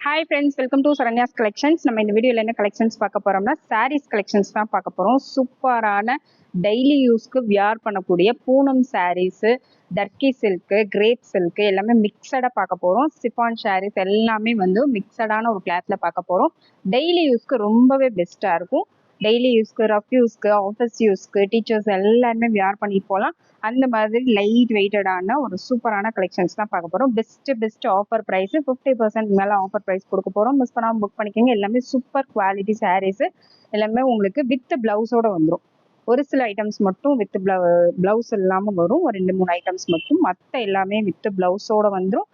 Hi friends welcome to Saranya's collections நம்ம இந்த வீடியோவில் என்ன கலெக்ஷன்ஸ் பார்க்க போகிறோம்னா சாரீஸ் கலெக்ஷன்ஸ் தான் பார்க்க போகிறோம் சூப்பரான டெய்லி யூஸ்க்கு வியார் பண்ணக்கூடிய Poonam sarees Turkey silk crepe silk எல்லாமே மிக்சடாக பார்க்க போகிறோம் சிஃபான் சாரீஸ் எல்லாமே வந்து மிக்சடான ஒரு கிளாத்தில் பார்க்க போகிறோம் டெய்லி யூஸ்க்கு ரொம்பவே பெஸ்ட்டாக இருக்கும். டெய்லி யூஸ்க்கு ரஃப் யூஸ்க்கு ஆஃபீஸ் யூஸ்க்கு டீச்சர்ஸ் எல்லாருமே வியர் பண்ணிட்டு போகலாம் அந்த மாதிரி லைட் வெயிட்டடான ஒரு சூப்பரான கலெக்ஷன்ஸ் தான் பார்க்க போகிறோம் best best offer price fifty percent மேலே ஆஃபர் ப்ரைஸ் கொடுக்க போகிறோம் மிஸ் பண்ணாமல் புக் பண்ணிக்கோங்க. எல்லாமே சூப்பர் குவாலிட்டி சாரீஸ் எல்லாமே உங்களுக்கு வித் பிளவுஸோட வந்துடும் ஒரு சில ஐட்டம்ஸ் மட்டும் வித் பிளவுஸ் இல்லாமல் வரும். ஒரு ரெண்டு மூணு ஐட்டம்ஸ் மட்டும் மற்ற எல்லாமே வித் பிளவுஸோட வந்துடும்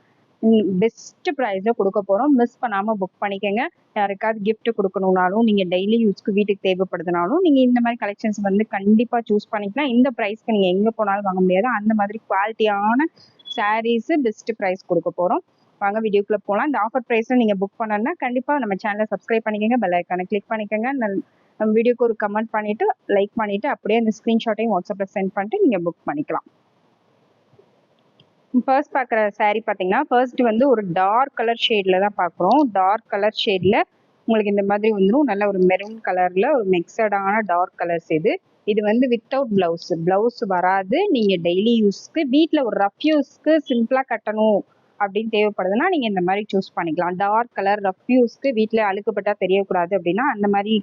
பெஸ்ட் ப்ரைஸில் கொடுக்க போகிறோம் மிஸ் பண்ணாமல் புக் பண்ணிக்கோங்க. யாருக்காவது கிஃப்ட் கொடுக்கணுனாலும் நீங்கள் டெய்லி யூஸ்க்கு வீட்டுக்கு தேவைப்படுதுனாலும் நீங்கள் இந்த மாதிரி கலெக்ஷன்ஸ் வந்து கண்டிப்பாக சூஸ் பண்ணிக்கலாம். இந்த ப்ரைஸ்க்கு நீங்கள் எங்கே போனாலும் வாங்க முடியாது. அந்த மாதிரி குவாலிட்டியான சாரீஸு பெஸ்ட் ப்ரைஸ் கொடுக்க போகிறோம் வாங்க வீடியோக்குள்ளே போகலாம் இந்த ஆஃபர் ப்ரைஸில் நீங்கள் புக் பண்ணணும்னா கண்டிப்பாக நம்ம சேனலை சப்ஸ்கிரைப் பண்ணிக்கோங்க. பெல் ஐக்கானை கிளிக் பண்ணிக்கோங்க. நம்ம வீடியோக்கு ஒரு கமெண்ட் பண்ணிவிட்டு லைக் பண்ணிவிட்டு அப்படியே அந்த ஸ்க்ரீன்ஷாட்டையும் வாட்ஸ்அப்பில் சென்ட் பண்ணிட்டு நீங்கள் புக் பண்ணிக்கலாம். ஃபர்ஸ்ட் பார்க்குற சாரீ பார்த்தீங்கன்னா ஃபர்ஸ்ட் வந்து ஒரு டார்க் கலர் ஷேடில் தான் பார்க்குறோம் டார்க் கலர் ஷேடில் உங்களுக்கு இந்த மாதிரி வந்துடும் நல்ல ஒரு மெரூன் கலரில் ஒரு மிக்சடான டார்க் கலர்ஸ் இது. இது வந்து வித்தவுட் பிளவுஸ் பிளவுஸ் வராது. நீங்கள் டெய்லி யூஸ்க்கு வீட்டில் ஒரு ரஃப் யூஸ்க்கு சிம்பிளாக கட்டணும் அப்படின்னு தேவைப்படுதுன்னா நீங்கள் இந்த மாதிரி சூஸ் பண்ணிக்கலாம். டார்க் கலர் ரஃப் யூஸ்க்கு வீட்டில் அழுக்குப்பட்டா தெரியக்கூடாது அப்படின்னா அந்த மாதிரி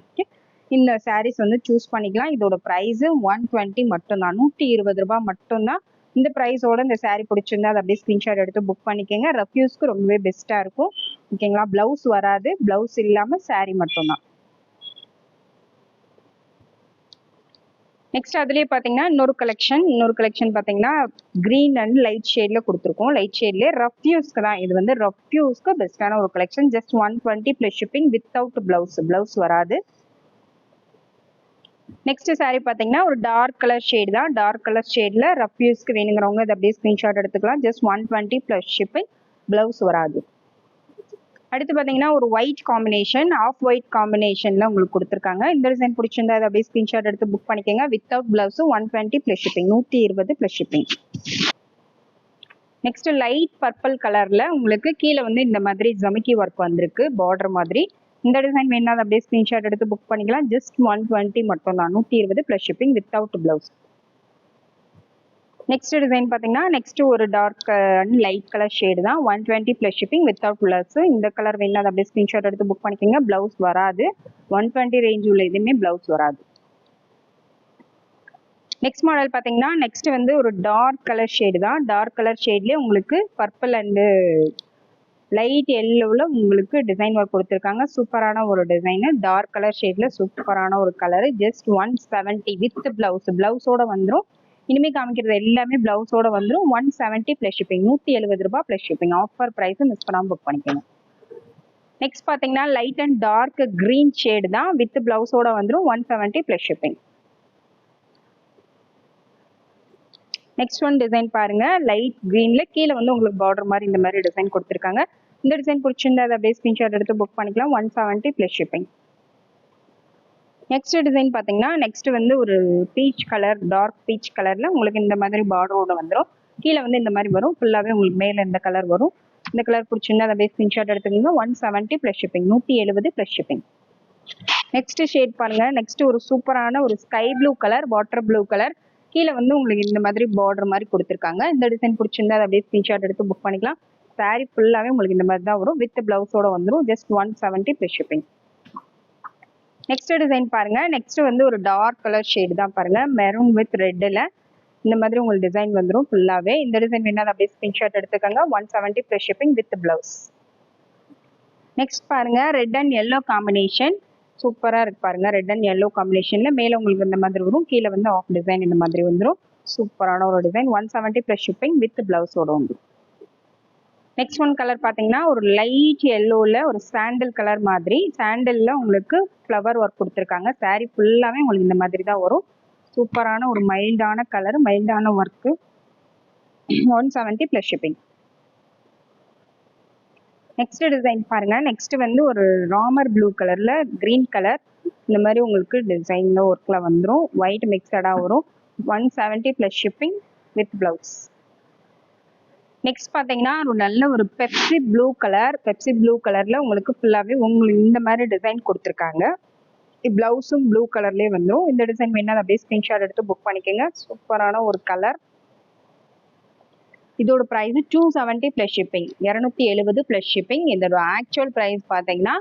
இந்த சாரீஸ் வந்து சூஸ் பண்ணிக்கலாம். இதோட ப்ரைஸு ஒன் டுவெண்ட்டி மட்டும்தான். நூற்றி இருபது ரூபாய் மட்டும்தான் இந்த ப்ரைஸோட இந்த சாரீ பிடிச்சிருந்தா அதை அப்படியே ஸ்க்ரீன்ஷாட் எடுத்து புக் பண்ணிக்கோங்க. ரஃப்யூஸ்க்கு ரொம்பவே பெஸ்ட்டாக இருக்கும். ஓகேங்களா ப்ளவுஸ் வராது. ப்ளவுஸ் இல்லாமல் சாரீ மட்டும்தான். நெக்ஸ்ட் அதுலேயே பார்த்தீங்கன்னா இன்னொரு கலெக்ஷன் இன்னொரு கலெக்ஷன் பார்த்தீங்கன்னா க்ரீன் அண்ட் லைட் ஷேடில் கொடுத்துருக்கோம். லைட் ஷேட்லேயே ரஃப் யூஸ்க்கு தான். இது வந்து ரஃப் யூஸ்க்கு பெஸ்ட்டான ஒரு collection just one twenty plus shipping without blouse blouse வராது. நெக்ஸ்ட் saree பார்த்தீங்கன்னா ஒரு டார்க் கலர் ஷேட் தான். டார்க் கலர் ஷேடில் ரஃப் யூஸ்க்கு வேணுங்கிறவங்க இதை அப்படியே ஸ்க்ரீன்ஷாட் எடுத்துக்கலாம். Just one twenty plus shipping blouse வராது. அடுத்து பார்த்தீங்கன்னா ஒரு ஒயிட் காம்பினேஷன் ஆஃப் ஒயிட் காம்பினேஷனில் உங்களுக்கு கொடுத்துருக்காங்க. இந்த டிசைன் பிடிச்சிருந்தா அதை அப்படியே ஸ்க்ரீன்ஷாட் எடுத்து புக் பண்ணிக்கோங்க. Without blouse one twenty plus shipping நூற்றி இருபது plus shipping next light purple கலரில் உங்களுக்கு கீழே வந்து இந்த மாதிரி ஜமிக்கி ஒர்க் வந்திருக்கு. பார்டர் மாதிரி. இந்த டிசைன் வேணா அப்படியே ஸ்க்ரீன்ஷாட் எடுத்து புக் பண்ணிக்கலாம். ஜஸ்ட் ஒன் டுவெண்ட்டி மட்டும் தான். நூற்றி இருபது plus shipping without blouse next design பார்த்தீங்கன்னா நெக்ஸ்ட் ஒரு dark and light colour shade தான். One twenty plus shipping without plus இந்த கலர் வேணா அதை அப்படியே ஸ்க்ரீன்ஷாட் எடுத்து புக் பண்ணிக்கோங்க. ப்ளவுஸ் வராது. ஒன் டுவெண்ட்டி ரேஞ்ச் உள்ள எதுவுமே ப்ளவுஸ் வராது. நெக்ஸ்ட் மாடல் பார்த்தீங்கன்னா நெக்ஸ்ட் வந்து ஒரு டார்க் கலர் ஷேடு தான். டார்க் கலர் ஷேட்லேயே உங்களுக்கு பர்பிள் அண்டு லைட் எல்லோவில் உங்களுக்கு டிசைன் ஒர்க் கொடுத்துருக்காங்க. சூப்பரான ஒரு டிசைனு டார்க் கலர் ஷேடில் சூப்பரான ஒரு colour just one seventy with blouse ப்ளவுஸோட வந்துடும் இனிமேல் காமிக்கிறது எல்லாமே ப்ளவுஸோட வந்துடும் ஒன் செவன்ட்டி ப்ளஸ் ஷிப்பிங் நூற்றி எழுபது ரூபாய் ப்ளஸ் ஷிப்பிங் ஆஃபர் ப்ரைஸும் மிஸ் பண்ணாமல் புக் பண்ணிக்கோங்க. நெக்ஸ்ட் பார்த்தீங்கன்னா light and dark green shade தான் வித் ப்ளவுஸோட வந்துடும் one seventy plus shipping next one design பாருங்க. லைட் க்ரீனில் கீழே வந்து உங்களுக்கு பார்டர் மாதிரி இந்த மாதிரி டிசைன் கொடுத்துருக்காங்க. இந்த டிசைன் பிடிச்சிருந்தா அதை அப்படியே ஸ்க்ரீன்ஷாட் எடுத்து புக் பண்ணிக்கலாம். One seventy plus shipping next design பார்த்தீங்கன்னா நெக்ஸ்ட் வந்து ஒரு பீச் கலர் டார்க் பீச் கலரில் உங்களுக்கு இந்த மாதிரி பார்டரோட வந்துடும் கீழே வந்து இந்த மாதிரி வரும். ஃபுல்லாகவே உங்களுக்கு மேலே இந்த கலர் வரும். இந்த கலர் பிடிச்சிருந்தா அதை அப்படியே ஸ்கிரீன்ஷாட் எடுத்துக்கோங்க. ஒன் செவன்ட்டி ப்ளஸ் ஷிப்பிங் நூற்றி எழுபது ப்ளஸ் ஷிப்பிங் நெக்ஸ்ட் ஷேட் பாருங்க. நெக்ஸ்ட் ஒரு சூப்பரான ஒரு sky blue colour water blue colour கீழே வந்து உங்களுக்கு இந்த மாதிரி பார்டர் மாதிரி கொடுத்துருக்காங்க. இந்த டிசைன் பிடிச்சிருந்தா அதை அப்படியே ஸ்கிரீன்ஷாட் எடுத்து புக் பண்ணிக்கலாம். Saree ஃபுல்லாகவே உங்களுக்கு இந்த மாதிரி தான் வரும் வித் பிளவுஸோட வந்துடும் just one seventy plus shipping next design பாருங்க. நெக்ஸ்ட் வந்து ஒரு டார்க் கலர் ஷேடு தான் பாருங்க. மெரூன் வித் ரெட்டில் இந்த மாதிரி உங்களுக்கு டிசைன் வந்துடும் ஃபுல்லாகவே இந்த டிசைன் வேணா அப்படியே ஸ்கிரீன்ஷாட் எடுத்துக்கோங்க. One seventy plus shipping with blouse next பாருங்க. ரெட் அண்ட் எல்லோ காம்பினேஷன் சூப்பராக இருக்கு பாருங்க. ரெட் அண்ட் எல்லோ காம்பினேஷனில் மேலே உங்களுக்கு இந்த மாதிரி வரும். கீழே வந்து ஆஃப் டிசைன் இந்த மாதிரி வந்துடும் சூப்பரான ஒரு design one seventy plus shipping with பிளவுஸோட வந்துடும் நெக்ஸ்ட் ஒன் கலர் பார்த்தீங்கன்னா ஒரு லைட் எல்லோவில் ஒரு சாண்டில் கலர் மாதிரி. சாண்டலில் உங்களுக்கு ஃப்ளவர் ஒர்க் கொடுத்துருக்காங்க. சாரீ ஃபுல்லாகவே உங்களுக்கு இந்த மாதிரி தான் வரும். சூப்பரான ஒரு மைல்டான கலர் மைல்டான work one seventy plus shipping next design பாருங்க. நெக்ஸ்ட் வந்து ஒரு ராமர் ப்ளூ கலர்ல கிரீன் கலர் இந்த மாதிரி உங்களுக்கு டிசைன்ல ஒர்க்ல வந்துடும் ஒயிட் மிக்சடா வரும். One seventy plus shipping with blouse next பார்த்தீங்கன்னா ஒரு நல்ல ஒரு Pepsi blue colour Pepsi blue கலரில் உங்களுக்கு ஃபுல்லாகவே உங்களுக்கு இந்த மாதிரி டிசைன் கொடுத்துருக்காங்க. ப்ளவுஸும் ப்ளூ கலர்லேயே வந்துடும் இந்த டிசைன் வேணால் அப்படியே ஸ்க்ரீன்ஷாட் எடுத்து புக் பண்ணிக்கோங்க. சூப்பரான ஒரு கலர் இதோட price two seventy plus shipping இரநூத்தி எழுபது ப்ளஸ் ஷிப்பிங் இதோட ஆக்சுவல் ப்ரைஸ் பார்த்தீங்கன்னா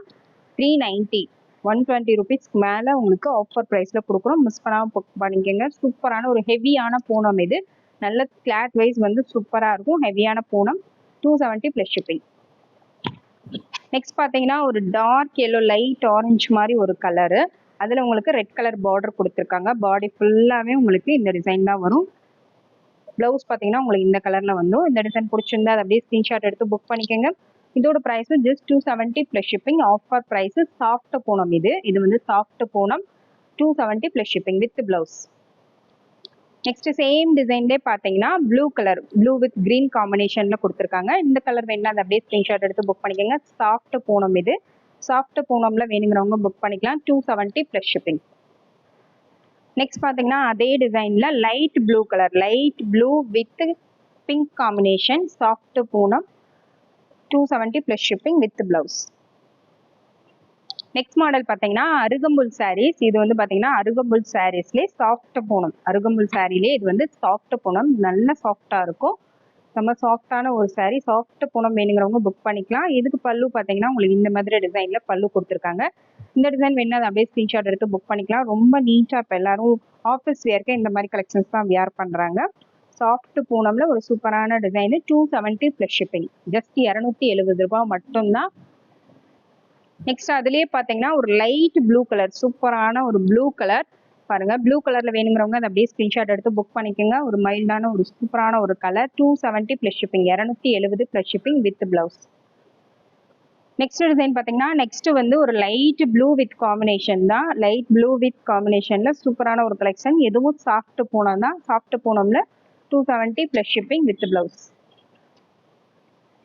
த்ரீ நைன்ட்டி ஒன் டுவெண்ட்டி ருபீஸ்க்கு மேலே உங்களுக்கு ஆஃபர் ப்ரைஸில் கொடுக்குறோம் மிஸ் பண்ணாமல் புக் பண்ணிக்கோங்க. சூப்பரான ஒரு ஹெவியான பூனம் இது. நல்ல கிளாத் வைஸ் வந்து சூப்பராக இருக்கும். ஹெவியான Poonam. Two seventy plus shipping next பார்த்தீங்கன்னா ஒரு டார்க் எல்லோ லைட் ஆரஞ்சு மாதிரி ஒரு கலரு அதில் உங்களுக்கு ரெட் கலர் பார்டர் கொடுத்துருக்காங்க. பாடி ஃபுல்லாகவே உங்களுக்கு இந்த டிசைன் தான் வரும். ப்ளவுஸ் பார்த்தீங்கன்னா உங்களுக்கு இந்த கலரில் வந்துடும் இந்த டிசைன் பிடிச்சிருந்தா அதை அப்படியே ஸ்க்ரீன்ஷாட் எடுத்து புக் பண்ணிக்கோங்க. இதோட ப்ரைஸும் just two seventy plus shipping offer price soft Poonam இது. இது வந்து soft Poonam. Two seventy plus shipping with blouse next same டிசைன்லே பார்த்தீங்கன்னா blue colour blue with green காம்பினேஷனில் கொடுத்துருக்காங்க. இந்த கலர் வேணா அதை அப்படியே ஸ்க்ரீன்ஷாட் எடுத்து புக் பண்ணிக்கோங்க. சாஃப்ட் பூனம் இது. சாஃப்ட் பூனமில் வேணுங்கிறவங்க புக் பண்ணிக்கலாம். Two seventy plus shipping next பார்த்தீங்கன்னா அதே டிசைனில் light blue colour light blue with pink combination soft Poonam. Two seventy plus shipping with blouse next model பார்த்தீங்கன்னா அருகம்புல் சாரீஸ் இது வந்து பார்த்தீங்கன்னா அருகம்புல் சாரீஸ்லேயே சாஃப்ட் பூனம் அருகம்புல் சாரீலேயே இது வந்து சாஃப்ட் பூனம் நல்ல சாஃப்டாக இருக்கும். ரொம்ப சாஃப்டான ஒரு சாரீ சாஃப்ட் பூனம் வேணுங்கிறவங்க புக் பண்ணிக்கலாம். இதுக்கு பல்லு பார்த்தீங்கன்னா உங்களுக்கு இந்த மாதிரி டிசைனில் பல்லு கொடுத்துருக்காங்க. இந்த டிசைன் வேணும் அதை அப்படியே ஸ்க்ரீன்ஷாட் எடுத்து புக் பண்ணிக்கலாம். ரொம்ப நீட்டாக இப்போ எல்லாரும் ஆஃபீஸ் வேர்க்கு இந்த மாதிரி கலெக்ஷன்ஸ் தான் வியர் பண்ணுறாங்க சாஃப்ட் பூனமில் ஒரு சூப்பரான design two seventy plus shipping just இரநூத்தி எழுபது ரூபாய் மட்டும்தான் நெக்ஸ்ட் அதுலேயே பார்த்தீங்கன்னா ஒரு லைட் ப்ளூ கலர் சூப்பரான ஒரு ப்ளூ கலர் பாருங்க ப்ளூ கலர்ல வேணுங்கிறவங்க அதை அப்படியே ஸ்கிரீன்ஷாட் எடுத்து புக் பண்ணிக்கோங்க. ஒரு மைல்டான ஒரு சூப்பரான ஒரு colour two seventy plus shipping இரநூத்தி எழுபது plus shipping with blouse next design பார்த்தீங்கன்னா நெக்ஸ்ட் வந்து ஒரு லைட் ப்ளூ வித் காம்பினேஷன் தான். லைட் ப்ளூ வித் காம்பினேஷன்ல சூப்பரான ஒரு கலெக்ஷன் எதுவும் சாஃப்ட் பூனம் தான் soft பூனம்ல two seventy plus shipping with blouse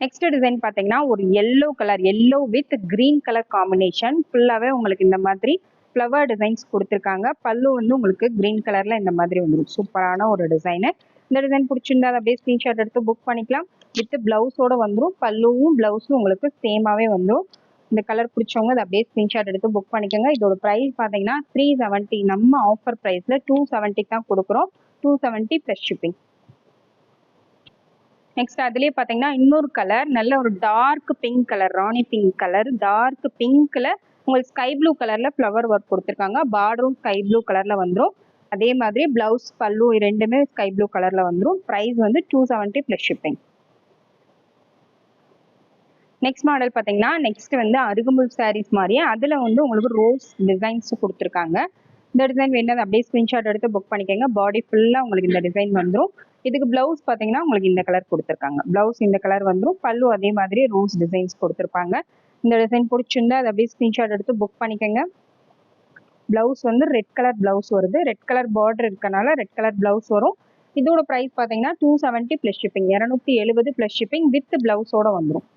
next design பார்த்தீங்கன்னா ஒரு yellow colour yellow with green colour combination ஃபுல்லாகவே உங்களுக்கு இந்த மாதிரி ஃப்ளவர் டிசைன்ஸ் கொடுத்துருக்காங்க. பல்லு வந்து உங்களுக்கு கிரீன் கலரில் இந்த மாதிரி வந்துடும் சூப்பரான ஒரு டிசைனு இந்த டிசைன் பிடிச்சிருந்தா அதை அப்படியே ஸ்க்ரீன்ஷாட் எடுத்து புக் பண்ணிக்கலாம். வித் ப்ளவுஸோட வந்துடும் பல்லுவும் பிளவுஸும் உங்களுக்கு சேமாகவே வந்துடும் இந்த கலர் பிடிச்சவங்க அதை அப்படியே ஸ்க்ரீன்ஷாட் எடுத்து புக் பண்ணிக்கோங்க. இதோட ப்ரைஸ் பார்த்தீங்கன்னா த்ரீ செவன்ட்டி நம்ம ஆஃபர் ப்ரைஸில் டூ செவன்ட்டிக்கு தான் கொடுக்குறோம். Two seventy plus shipping next அதுலேயே பார்த்தீங்கன்னா இன்னொரு கலர் நல்ல ஒரு டார்க் பிங்க் கலர் ராணி பிங்க் கலர் டார்க் பிங்க்கில் உங்களுக்கு ஸ்கை ப்ளூ கலரில் ஃப்ளவர் ஒர்க் கொடுத்துருக்காங்க. பார்டரும் ஸ்கை ப்ளூ கலரில் வந்துடும் அதே மாதிரி பிளவுஸ் பல்லு ரெண்டுமே ஸ்கை ப்ளூ கலரில் வந்துடும் ப்ரைஸ் வந்து two seventy plus shipping next model பார்த்தீங்கன்னா நெக்ஸ்ட் வந்து அருகம்புல் சாரீஸ் மாதிரியே அதில் வந்து உங்களுக்கு ரோஸ் டிசைன்ஸ் கொடுத்துருக்காங்க. இந்த டிசைன் வேணும் அப்படியே ஸ்க்ரீன்ஷாட் எடுத்து புக் பண்ணிக்கோங்க. பாடி ஃபுல்லாக உங்களுக்கு இந்த டிசைன் வந்துடும் இதுக்கு பிளவுஸ் பார்த்தீங்கன்னா உங்களுக்கு இந்த கலர் கொடுத்துருக்காங்க. பிளவுஸ் இந்த கலர் வந்துடும் பல்லு அதே மாதிரி ரோஸ் டிசைன்ஸ் கொடுத்துருப்பாங்க. இந்த டிசைன் பிடிச்சிருந்தா அதை அப்படியே ஸ்க்ரீன்ஷாட் எடுத்து புக் பண்ணிக்கோங்க. பிளவுஸ் வந்து ரெட் கலர் பிளவுஸ் வருது. ரெட் கலர் பார்டர் இருக்கனால ரெட் கலர் பிளவுஸ் வரும். இதோட ப்ரைஸ் பார்த்தீங்கன்னா டூ செவன்ட்டி ப்ளஸ் ஷிப்பிங் இரநூத்தி எழுபது ப்ளஸ் ஷிப்பிங் வித் பிளவுஸோட வந்துடும்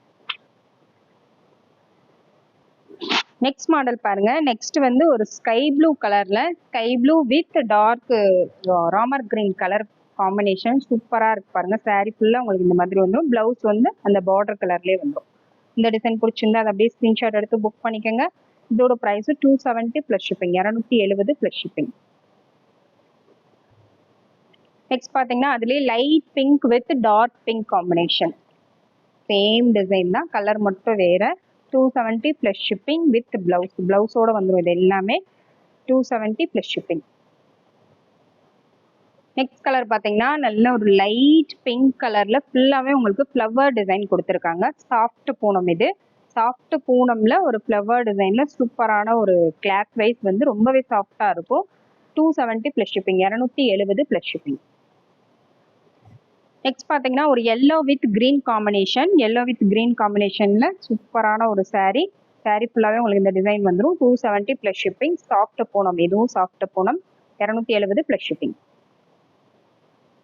நெக்ஸ்ட் மாடல் பாருங்க. நெக்ஸ்ட் வந்து ஒரு ஸ்கை ப்ளூ கலர்ல sky blue with dark Ramar green colour combination சூப்பராக இருக்கு பாருங்க. சாரீ ஃபுல்லாக உங்களுக்கு இந்த மாதிரி வந்துடும் பிளவுஸ் வந்து அந்த பார்டர் கலர்லேயே வந்துடும் இந்த டிசைன் பிடிச்சிருந்தா அதை அப்படியே ஸ்க்ரீன்ஷாட் எடுத்து புக் பண்ணிக்கோங்க. இதோட price two seventy plus shipping இரநூத்தி எழுபது ப்ளஸ் ஷிப்பிங் நெக்ஸ்ட் பார்த்தீங்கன்னா அதுலேயே light pink with dark pink combination same design தான். கலர் மட்டும் வேற. Two seventy plus shipping with blouse பிளவுஸோட வந்துடும் இது எல்லாமே. Two seventy plus shipping next colour பார்த்தீங்கன்னா நல்ல ஒரு லைட் பிங்க் கலர்ல ஃபுல்லாகவே உங்களுக்கு ஃப்ளவர் டிசைன் கொடுத்துருக்காங்க. சாஃப்ட் பூனம் இது. சாஃப்ட் பூனம்ல ஒரு ஃப்ளவர் டிசைன்ல சூப்பரான ஒரு கிளாத் வைஸ் வந்து ரொம்பவே சாஃப்டாக இருக்கும். டூ செவன்ட்டி ப்ளஸ் ஷிப்பிங் இரநூத்தி எழுபது ப்ளஸ் ஷிப்பிங் நெக்ஸ்ட் பார்த்தீங்கன்னா ஒரு yellow with green combination yellow with green காம்பினேஷனில் சூப்பரான ஒரு saree. Saree ஃபுல்லாகவே உங்களுக்கு இந்த டிசைன் வந்துடும் two seventy plus shipping soft Poonam. இதுவும் சாஃப்ட் பூனம். இரநூத்தி எழுபது ப்ளஸ் ஷிப்பிங்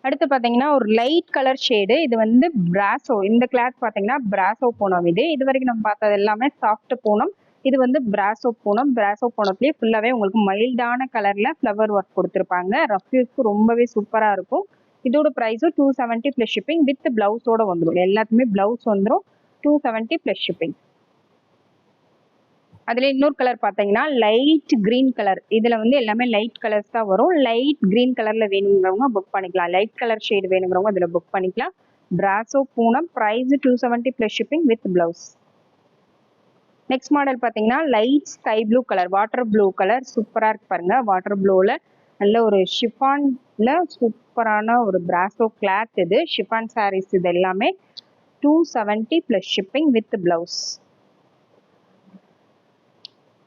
அடுத்து பார்த்தீங்கன்னா ஒரு லைட் கலர் ஷேடு இது வந்து பிராசோ இந்த கிளாத் பார்த்தீங்கன்னா பிராசோ பூனம். இது இது வரைக்கும் நம்ம பார்த்தது எல்லாமே சாஃப்ட் பூனம். இது வந்து பிராசோ பூனம். பிராசோ பூனத்துலேயே ஃபுல்லாகவே உங்களுக்கு மைல்டான கலரில் ஃப்ளவர் ஒர்க் கொடுத்துருப்பாங்க. ரஃப் யூஸ்க்கு ரொம்பவே சூப்பராக இருக்கும். இதோட ப்ரைஸும் two seventy plus shipping with ப்ளவுஸோட வந்துடும் எல்லாத்துக்குமே பிளவுஸ் வந்துடும் டூ செவன்ட்டி ப்ளஸ் ஷிப்பிங் அதில் இன்னொரு கலர் பார்த்தீங்கன்னா லைட் க்ரீன் கலர் இதில் வந்து எல்லாமே லைட் கலர்ஸ் தான் வரும். லைட் க்ரீன் கலரில் வேணுங்கிறவங்க புக் பண்ணிக்கலாம். லைட் கலர் ஷேடு வேணுங்கிறவங்க அதில் புக் பண்ணிக்கலாம். Brasso Poonam price two seventy plus shipping with blouse next model பார்த்தீங்கன்னா light sky blue colour water blue colour சூப்பராக இருக்கு பாருங்க. வாட்டர் ப்ளூவில் நல்ல ஒரு ஷிஃபான்ல சூப்பரான ஒரு பிராசோ கிளாத் இது. ஷிஃபான் சாரீஸ் இது எல்லாமே two seventy plus shipping with blouse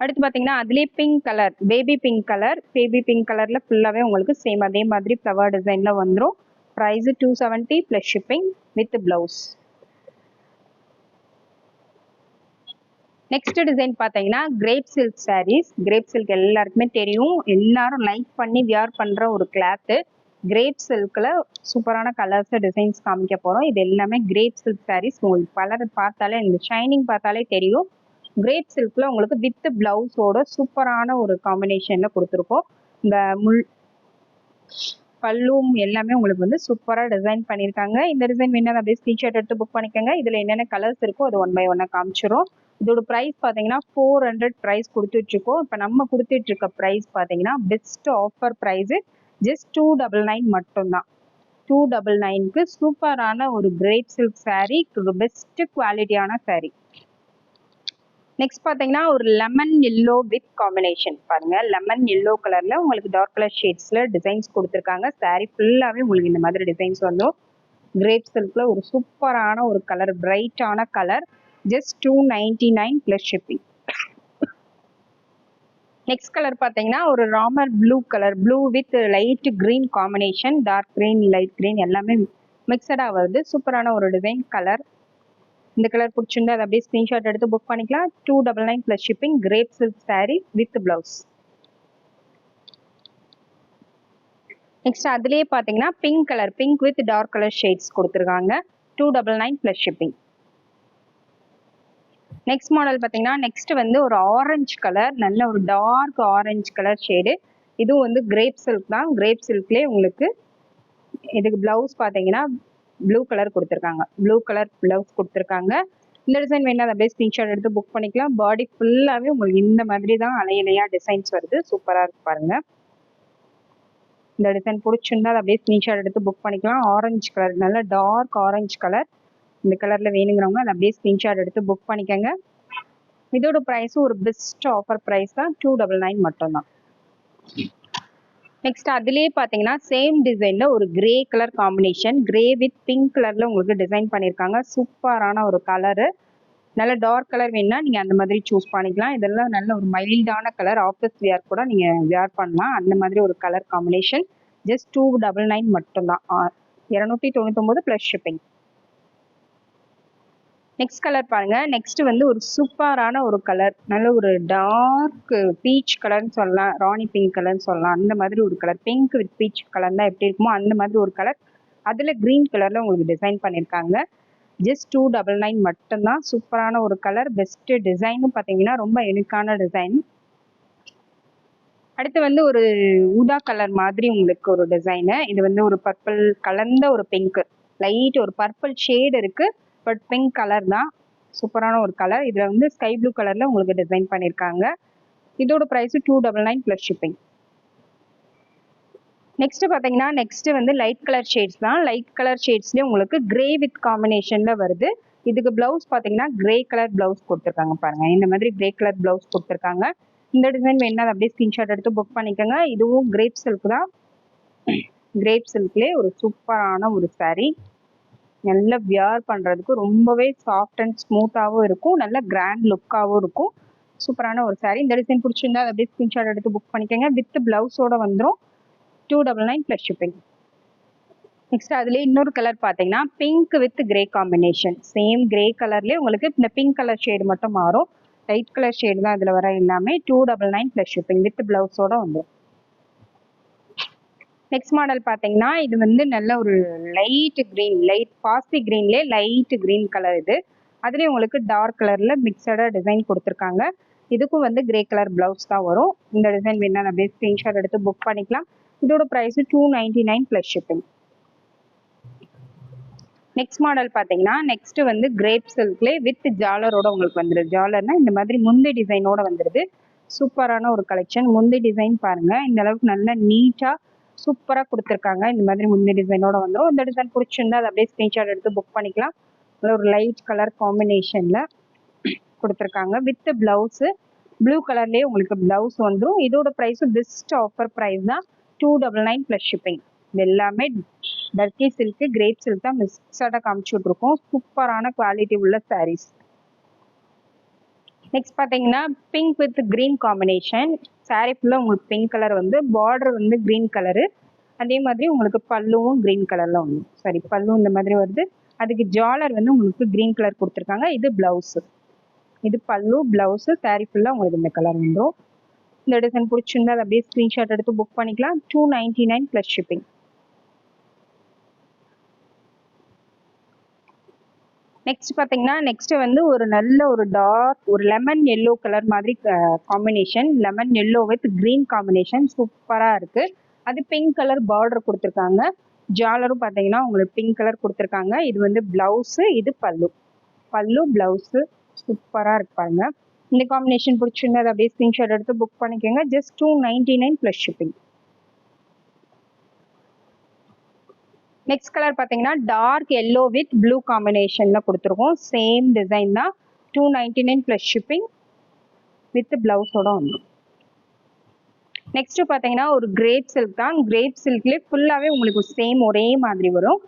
அடுத்து பார்த்தீங்கன்னா அதுலேயே pink colour baby pink colour baby pink கலரில் ஃபுல்லாகவே உங்களுக்கு சேம் அதே மாதிரி ஃப்ளவர் டிசைனில் வந்துடும் price two seventy plus shipping with blouse next design பார்த்தீங்கன்னா crepe silk saris crepe silk எல்லாருக்குமே தெரியும். எல்லாரும் லைக் பண்ணி வியர் பண்ணுற ஒரு கிளாத்து கிரேப் சில்கில் சூப்பரான கலர்ஸ் டிசைன்ஸ் காமிக்க போகிறோம் இது எல்லாமே கிரேப் சில்க் சாரீஸ் உங்களுக்கு கலர் பார்த்தாலே இந்த ஷைனிங் பார்த்தாலே தெரியும். கிரேப் சில்கில் உங்களுக்கு வித் பிளவுஸோட சூப்பரான ஒரு காம்பினேஷனில் கொடுத்துருக்கோம். இந்த முள் பல்லும் எல்லாமே உங்களுக்கு வந்து சூப்பராக டிசைன் பண்ணியிருக்காங்க. இந்த டிசைன் வேணும் அப்படியே ஸ்க்ரீன்ஷாட் எடுத்து புக் பண்ணிக்கோங்க. இதில் என்னென்ன கலர்ஸ் இருக்கோ அது ஒன் பை ஒன்னாக காமிச்சிரும். இதோட ப்ரைஸ் பார்த்தீங்கன்னா ஃபோர் ஹண்ட்ரட் ப்ரைஸ் கொடுத்துட்ருக்கோம் இப்போ நம்ம கொடுத்துட்ருக்க ப்ரைஸ் பார்த்தீங்கன்னா best offer price just two double nine மட்டும்தான். டூ டபுள் நைனுக்கு சூப்பரான ஒரு கிரேட் சில்க் சாரீ பெஸ்ட் குவாலிட்டியான சாரீ நெக்ஸ்ட் பார்த்தீங்கன்னா ஒரு லெமன் எல்லோ வித் காம்பினேஷன் பாருங்க லெமன் எல்லோ கலர்ல உங்களுக்கு டார்க் கலர் ஷேட்ஸ்ல டிசைன்ஸ் கொடுத்துருக்காங்க. சாரி ஃபுல்லாகவே உங்களுக்கு இந்த மாதிரி டிசைன்ஸ் வந்துடும் கிரேப் சில்க்ல ஒரு சூப்பரான ஒரு colour பிரைட்டான colour just two ninety nine plus shipping next colour பார்த்தீங்கன்னா ஒரு Ramar blue colour blue with light green combination dark green light green எல்லாமே மிக்சடாக வருது. சூப்பரான ஒரு டிசைன் கலர் இந்த கலர் பிடிச்சிருந்தா அதை அப்படியே ஸ்க்ரீன்ஷாட் எடுத்து புக் பண்ணிக்கலாம். Two double nine plus shipping crepe silk sari with blouse next அதுலேயே பார்த்தீங்கன்னா pink colour pink with dark colour shades கொடுத்துருக்காங்க. Two double nine plus shipping next model பார்த்தீங்கன்னா நெக்ஸ்ட் வந்து ஒரு ஆரஞ்சு கலர் நல்ல ஒரு டார்க் ஆரஞ்சு கலர் ஷேடு இதுவும் வந்து கிரேப் சில்க் தான். கிரேப் சில்க்லேயே உங்களுக்கு இதுக்கு பிளவுஸ் பார்த்தீங்கன்னா ப்ளூ கலர் கொடுத்துருக்காங்க. ப்ளூ கலர் ப்ளவுஸ் கொடுத்துருக்காங்க. இந்த டிசைன் வேணா அதை அப்படியே ஸ்க்ரீன்ஷாட் எடுத்து புக் பண்ணிக்கலாம். பாடி ஃபுல்லாகவே உங்களுக்கு இந்த மாதிரி தான் அலையலையா டிசைன்ஸ் வருது. சூப்பராக இருக்கு பாருங்க. இந்த டிசைன் பிடிச்சிருந்தா அதை அப்படியே ஸ்க்ரீன்ஷாட் எடுத்து புக் பண்ணிக்கலாம். ஆரஞ்சு கலர் நல்ல டார்க் ஆரஞ்சு கலர் இந்த கலரில் வேணுங்கிறவங்க அதை அப்படியே ஸ்க்ரீன்ஷாட் எடுத்து புக் பண்ணிக்கோங்க. இதோட ப்ரைஸும் ஒரு பெஸ்ட் ஆஃபர் ப்ரைஸ் தான். டூ டபுள் நைன் மட்டும்தான். நெக்ஸ்ட் அதுலேயே பார்த்தீங்கன்னா சேம் டிசைனில் ஒரு grey colour combination grey with pink கலரில் உங்களுக்கு டிசைன் பண்ணியிருக்காங்க சூப்பரான ஒரு கலரு நல்ல டார்க் கலர் வேணும்னா நீங்கள் அந்த மாதிரி சூஸ் பண்ணிக்கலாம். இதெல்லாம் நல்ல ஒரு மைல்டான கலர் ஆஃபீஸ் வியர் கூட நீங்கள் வியர் பண்ணலாம். அந்த மாதிரி ஒரு colour combination just two double nine மட்டும்தான். இரநூத்தி தொண்ணூத்தொம்பது ப்ளஸ் ஷிப்பிங் நெக்ஸ்ட் கலர் பாருங்க. நெக்ஸ்ட் வந்து ஒரு சூப்பரான ஒரு கலர் நல்ல ஒரு டார்க் பீச் கலர்னு சொல்லலாம். ராணி பிங்க் கலர்னு சொல்லலாம். அந்த மாதிரி ஒரு colour pink with peach colour தான் எப்படி இருக்குமோ அந்த மாதிரி ஒரு கலர் அதில் க்ரீன் கலரில் உங்களுக்கு டிசைன் பண்ணியிருக்காங்க ஜஸ்ட் டூ டபுள் நைன் மட்டும்தான். சூப்பரான ஒரு கலர் பெஸ்ட்டு டிசைனும் பார்த்தீங்கன்னா ரொம்ப எனக்கான டிசைன் அடுத்து வந்து ஒரு ஊதா கலர் மாதிரி உங்களுக்கு ஒரு டிசைனு இது வந்து ஒரு பர்பிள் கலந்த ஒரு பிங்க் லைட் ஒரு பர்பிள் ஷேடு இருக்குது பட் பிங்க் கலர் தான். சூப்பரான ஒரு கலர் இதில் வந்து ஸ்கை ப்ளூ கலரில் உங்களுக்கு டிசைன் பண்ணியிருக்காங்க இதோட price two double nine plus shipping next பார்த்தீங்கன்னா நெக்ஸ்ட் வந்து லைட் கலர் ஷேட்ஸ் தான். லைட் கலர் ஷேட்ஸ்லேயே உங்களுக்கு கிரே வித் காம்பினேஷனில் வருது. இதுக்கு ப்ளவுஸ் பார்த்தீங்கன்னா கிரே கலர் ப்ளவுஸ் கொடுத்துருக்காங்க பாருங்க. இந்த மாதிரி கிரே கலர் ப்ளவுஸ் கொடுத்துருக்காங்க. இந்த டிசைன் வேணா அப்படியே ஸ்கிரீன்ஷாட் எடுத்து புக் பண்ணிக்கோங்க. இதுவும் கிரேப் சில்க் தான். கிரேப் சில்க்லேயே ஒரு சூப்பரான ஒரு சாரீ நல்லா வியர் பண்ணுறதுக்கு ரொம்பவே சாஃப்ட் அண்ட் ஸ்மூத்தாகவும் இருக்கும். நல்ல கிராண்ட் லுக்காகவும் இருக்கும். சூப்பரான ஒரு சாரீ இந்த டிசைன் பிடிச்சிருந்தா அதை அப்படியே ஸ்கிரீன்ஷாட் எடுத்து புக் பண்ணிக்கோங்க. வித் பிளவுஸோட வந்துடும் two double nine plus shipping next அதுலேயே இன்னொரு கலர் பார்த்தீங்கன்னா pink with grey combination same grey கலர்லேயே உங்களுக்கு இந்த பிங்க் கலர் ஷேடு மட்டும் மாறும். லைட் கலர் ஷேடு தான் இதில் வர எல்லாமே. Two double nine plus shipping with பிளவுஸோட வந்துடும் நெக்ஸ்ட் மாடல் பார்த்தீங்கன்னா இது வந்து நல்ல ஒரு லைட் க்ரீன் லைட் பாசி க்ரீன்லேயே லைட் க்ரீன் கலர் இது. அதுலேயும் உங்களுக்கு டார்க் கலரில் மிக்சடாக டிசைன் கொடுத்துருக்காங்க. இதுக்கும் வந்து கிரே கலர் ப்ளவுஸ் தான் வரும். இந்த டிசைன் வேணால் அப்படியே ஸ்க்ரீன்ஷாட் எடுத்து புக் பண்ணிக்கலாம். இதோட price two ninety nine plus shipping next model பார்த்தீங்கன்னா நெக்ஸ்ட் வந்து கிரேப் சில்க்லே வித் ஜாலரோட உங்களுக்கு வந்துடுது ஜாலர்னா இந்த மாதிரி முந்தி டிசைனோட வந்துடுது சூப்பரான ஒரு கலெக்ஷன் முந்தி டிசைன் பாருங்க. இந்த அளவுக்கு நல்லா நீட்டாக சூப்பராக கொடுத்துருக்காங்க. இந்த மாதிரி முந்தி டிசைனோட வந்துடும் இந்த டிசைன் பிடிச்சிருந்தா அதை அப்படியே ஸ்க்ரீன்ஷாட் எடுத்து புக் பண்ணிக்கலாம். ஒரு லைட் கலர் காம்பினேஷனில் கொடுத்துருக்காங்க. வித் ப்ளவுஸு ப்ளூ கலர்லேயே உங்களுக்கு பிளவுஸ் வந்துடும் இதோட ப்ரைஸும் பெஸ்ட் ஆஃபர் ப்ரைஸ் தான் two double nine plus shipping இது எல்லாமே டர்க்கி சில்க்கு கிரேப் சில்க் தான் மிக்சடாக காமிச்சு விட்ருக்கோம் சூப்பரான குவாலிட்டி உள்ள சாரீஸ் நெக்ஸ்ட் பார்த்தீங்கன்னா pink with green combination sari ஃபுல்லாக உங்களுக்கு பிங்க் கலர் வந்து பார்டர் வந்து க்ரீன் கலரு அதே மாதிரி உங்களுக்கு பல்லுவும் க்ரீன் கலரில் வந்து. சாரி பல்லும் இந்த மாதிரி வருது. அதுக்கு ஜாலர் வந்து உங்களுக்கு க்ரீன் கலர் கொடுத்துருக்காங்க. இது ப்ளவுஸு இது பல்லு ப்ளவுஸு சாரீ ஃபுல்லாக உங்களுக்கு இந்த கலர் வந்துடும் இந்த டிசைன் பிடிச்சிருந்தா அதை அப்படியே ஸ்க்ரீன்ஷாட் எடுத்து புக் பண்ணிக்கலாம். Two ninety nine plus shipping next பார்த்தீங்கன்னா நெக்ஸ்ட் வந்து ஒரு நல்ல ஒரு டார்க் ஒரு லெமன் எல்லோ கலர் மாதிரி combination lemon yellow with green combination சூப்பராக இருக்கு. அது பிங்க் கலர் பார்டர் கொடுத்துருக்காங்க. ஜாலரும் பார்த்தீங்கன்னா உங்களுக்கு பிங்க் கலர் கொடுத்துருக்காங்க. இது வந்து பிளவுஸு இது பல்லு. பல்லு பிளவுஸு சூப்பராக இருப்பாங்க இந்த காம்பினேஷன் பிடிச்சிருந்தா அதை அப்படியே ஸ்க்ரீன்ஷாட் எடுத்து புக் பண்ணிக்கோங்க. Just two ninety nine plus shipping next colour பார்த்தீங்கன்னா டார்க் எல்லோ வித் ப்ளூ காம்பினேஷனில் கொடுத்துருக்கோம். சேம் டிசைன் தான். Two ninety nine plus shipping with ப்ளவுஸோட வந்துடும் நெக்ஸ்ட்டு பார்த்தீங்கன்னா ஒரு கிரேப் சில்க் தான். கிரேப் சில்க்லேயே ஃபுல்லாகவே உங்களுக்கு சேம் ஒரே மாதிரி வரும்.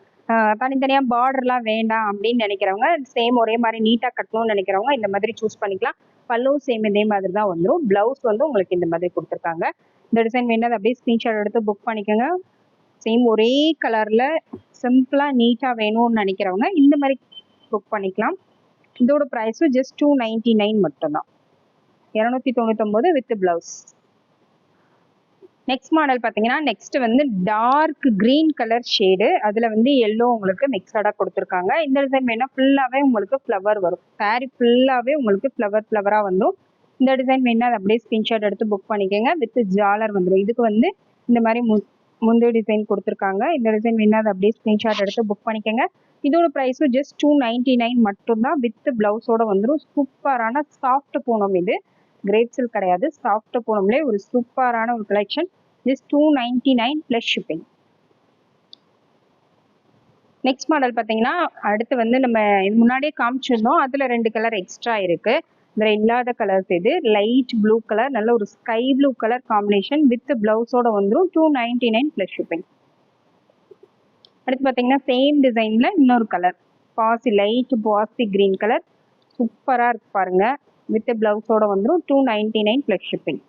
தனித்தனியாக பார்டர்லாம் வேண்டாம் அப்படின்னு நினைக்கிறவங்க சேம் ஒரே மாதிரி நீட்டாக கட்டணும்னு நினைக்கிறவங்க இந்த மாதிரி சூஸ் பண்ணிக்கலாம். பல்லும் சேம் இதே மாதிரி தான் வந்துடும் ப்ளவுஸ் வந்து உங்களுக்கு இந்த மாதிரி கொடுத்துருக்காங்க. இந்த டிசைன் வேணா அதை அப்படியே ஸ்க்ரீன்ஷாட் எடுத்து புக் பண்ணிக்கோங்க. சேம் ஒரே கலரில் சிம்பிளாக நீட்டாக வேணும்னு நினைக்கிறவங்க இந்த மாதிரி புக் பண்ணிக்கலாம். இதோட ப்ரைஸும் ஜஸ்ட் டூ நைன்டி நைன் மட்டும்தான். இரநூத்தி தொண்ணூத்தொம்பது வித் ப்ளவுஸ் நெக்ஸ்ட் மாடல் பார்த்தீங்கன்னா நெக்ஸ்ட் வந்து டார்க் க்ரீன் கலர் ஷேடு அதில் வந்து எல்லோ உங்களுக்கு மிக்சடாக கொடுத்துருக்காங்க. இந்த டிசைன் வேணால் ஃபுல்லாகவே உங்களுக்கு ஃப்ளவர் வரும். சாரி ஃபுல்லாகவே உங்களுக்கு ஃப்ளவர் ஃப்ளவராக வந்துடும் இந்த டிசைன் வேணால் அதை அப்படியே ஸ்கிரீன்ஷாட் எடுத்து புக் பண்ணிக்கோங்க. வித் ஜாலர் வந்துடும் இதுக்கு வந்து இந்த மாதிரி மு முந்தைய டிசைன் கொடுத்துருக்காங்க. இந்த டிசைன் வேணால் அதை அப்படியே ஸ்க்ரீன்ஷாட் எடுத்து புக் பண்ணிக்கோங்க. இதோட ப்ரைஸும் ஜஸ்ட் டூ நைன்டி நைன் மட்டும்தான். வித் ப்ளவுஸோட வந்துடும் சூப்பரான சாஃப்ட் பூனம் இது. கிரேப் சில்க் கிடையாது. சாஃப்ட் பூனம்லேயே ஒரு சூப்பரான ஒரு collection just two ninety nine plus shipping next model பார்த்தீங்கன்னா அடுத்து வந்து நம்ம இது முன்னாடியே காமிச்சிருந்தோம். அதில் ரெண்டு கலர் எக்ஸ்ட்ரா இருக்குது இதில் இல்லாத கலர்ஸ் இது. லைட் ப்ளூ கலர் நல்ல ஒரு sky blue colour combination with பிளவுஸோட வந்துடும் two ninety nine plus shipping அடுத்து பார்த்தீங்கன்னா சேம் டிசைனில் இன்னொரு கலர் பாசி லைட் பாசி க்ரீன் கலர் சூப்பராக இருக்கு பாருங்கள் வித் பிளவுஸோட வந்துடும் two ninety nine plus shipping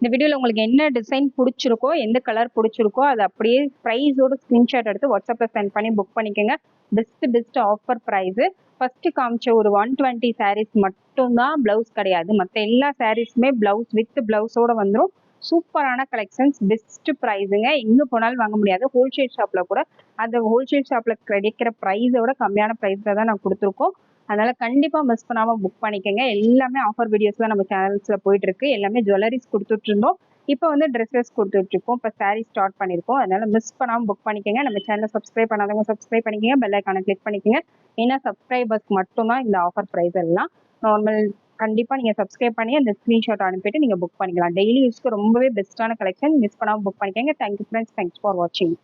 இந்த வீடியோவில் உங்களுக்கு என்ன டிசைன் பிடிச்சிருக்கோ எந்த கலர் பிடிச்சிருக்கோ அது அப்படியே ப்ரைஸோட ஸ்க்ரீன்ஷாட் எடுத்து வாட்ஸ்அப்பில் சென்ட் பண்ணி புக் பண்ணிக்கோங்க. Best best offer price first காமிச்ச ஒரு ஒன் டுவெண்ட்டி சாரீஸ் மட்டும்தான் ப்ளவுஸ் கிடையாது. மற்ற எல்லா சாரீஸுமே ப்ளவுஸ் வித் ப்ளவுஸோட வந்துடும் சூப்பரான கலெக்ஷன்ஸ் பெஸ்ட் ப்ரைஸுங்க எங்கே போனாலும் வாங்க முடியாது. ஹோல்சேல் ஷாப்பில் கூட. அந்த ஹோல்சேல் ஷாப்பில் கிடைக்கிற ப்ரைஸோட கம்மியான ப்ரைஸில் தான் நான் கொடுத்துருக்கோம். அதனால கண்டிப்பா மிஸ் பண்ணாம புக் பண்ணிக்கோங்க. எல்லாமே ஆஃபர் வீடியோஸ் தான் நம்ம சேனல்ஸ்ல போயிட்டு இருக்கு எல்லாமே ஜுவல்லரிஸ் கொடுத்துட்டு இருந்தோம் இப்போ வந்து ட்ரெஸ்ஸஸ் கொடுத்துட்டு இருக்கோம் இப்போ சாரீ ஸ்டார்ட் பண்ணியிருக்கோம். அதனால மிஸ் பண்ணாம புக் பண்ணிக்கோங்க. நம்ம சேனலை சப்ஸ்கிரைப் பண்ணாதவங்க சப்ஸ்கிரைப் பண்ணிக்கோங்க. பெல் ஐக்கானை கிளிக் பண்ணிக்கோங்க. ஏன்னா சப்ஸ்கிரைபர்ஸ்க்கு மட்டும்தான் இந்த ஆஃபர் ப்ரைஸ் எல்லாம். நார்மல் கண்டிப்பா நீங்க சப்ஸ்கிரைப் பண்ணி அந்த ஸ்க்ரீன்ஷாட் அனுப்பிட்டு நீங்க புக் பண்ணிக்கலாம். டெய்லி யூஸ்க்கு ரொம்பவே பெஸ்ட்டான கலெக்ஷன் மிஸ் பண்ணாம புக் பண்ணிக்கோங்க. Thank you friends thanks for வாட்சிங்